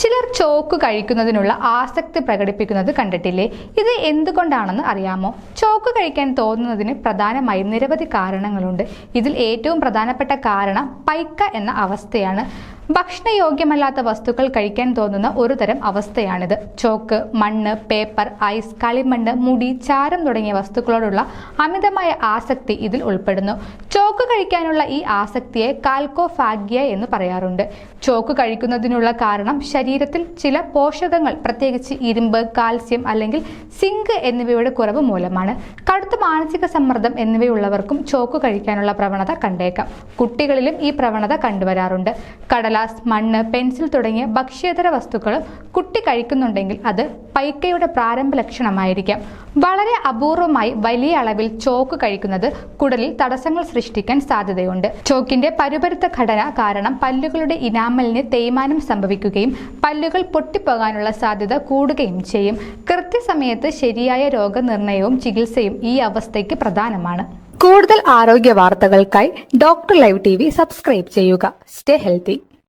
ചിലർ ചോക്ക് കഴിക്കുന്നതിനുള്ള ആസക്തി പ്രകടിപ്പിക്കുന്നത് കണ്ടിട്ടില്ലേ? ഇത് എന്തുകൊണ്ടാണെന്ന് അറിയാമോ? ചോക്ക് കഴിക്കാൻ തോന്നുന്നതിന് പ്രധാനമായി നിരവധി കാരണങ്ങളുണ്ട്. ഇതിൽ ഏറ്റവും പ്രധാനപ്പെട്ട കാരണം പൈക്ക എന്ന അവസ്ഥയാണ്. ഭക്ഷണയോഗ്യമല്ലാത്ത വസ്തുക്കൾ കഴിക്കാൻ തോന്നുന്ന ഒരു തരം അവസ്ഥയാണിത്. ചോക്ക് മണ്ണ് പേപ്പർ ഐസ് കളിമണ്ണ് മുടി ചാരം തുടങ്ങിയ വസ്തുക്കളോടുള്ള അമിതമായ ആസക്തി ഇതിൽ ഉൾപ്പെടുന്നു. ചോക്ക് കഴിക്കാനുള്ള ഈ ആസക്തിയെ കാൽക്കോഫാഗ്യ എന്ന് പറയാറുണ്ട്. ചോക്ക് കഴിക്കുന്നതിനുള്ള കാരണം ശരീരത്തിൽ ചില പോഷകങ്ങൾ പ്രത്യേകിച്ച് ഇരുമ്പ് കാൽസ്യം അല്ലെങ്കിൽ സിങ്ക് എന്നിവയുടെ കുറവ് മൂലമാണ്. കടുത്ത മാനസിക സമ്മർദ്ദം എന്നിവയുള്ളവർക്കും ചോക്ക് കഴിക്കാനുള്ള പ്രവണത കണ്ടേക്കാം. കുട്ടികളിലും ഈ പ്രവണത കണ്ടുവരാറുണ്ട്. കടലാസ് മണ്ണ് പെൻസിൽ തുടങ്ങിയ ഭക്ഷ്യേതര വസ്തുക്കളും കുട്ടി കഴിക്കുന്നുണ്ടെങ്കിൽ അത് പൈക്കയുടെ പ്രാരംഭ ലക്ഷണമായിരിക്കാം. വളരെ അപൂർവമായി വലിയ അളവിൽ ചോക്ക് കഴിക്കുന്നത് കുടലിൽ തടസ്സങ്ങൾ സൃഷ്ടിക്കാൻ സാധ്യതയുണ്ട്. ചോക്കിന്റെ പരുപരുത്ത ഘടന കാരണം പല്ലുകളുടെ ഇനാമലിന് തേയ്മാനം സംഭവിക്കുകയും പല്ലുകൾ പൊട്ടിപ്പോകാനുള്ള സാധ്യത കൂടുകയും ചെയ്യും. കൃത്യസമയത്ത് ശരിയായ രോഗനിർണയവും ചികിത്സയും ഈ അവസ്ഥയ്ക്ക് പ്രധാനമാണ്. കൂടുതൽ ആരോഗ്യ വാർത്തകൾക്കായി ഡോക്ടർ ലൈവ് ടി സബ്സ്ക്രൈബ് ചെയ്യുക. Stay healthy.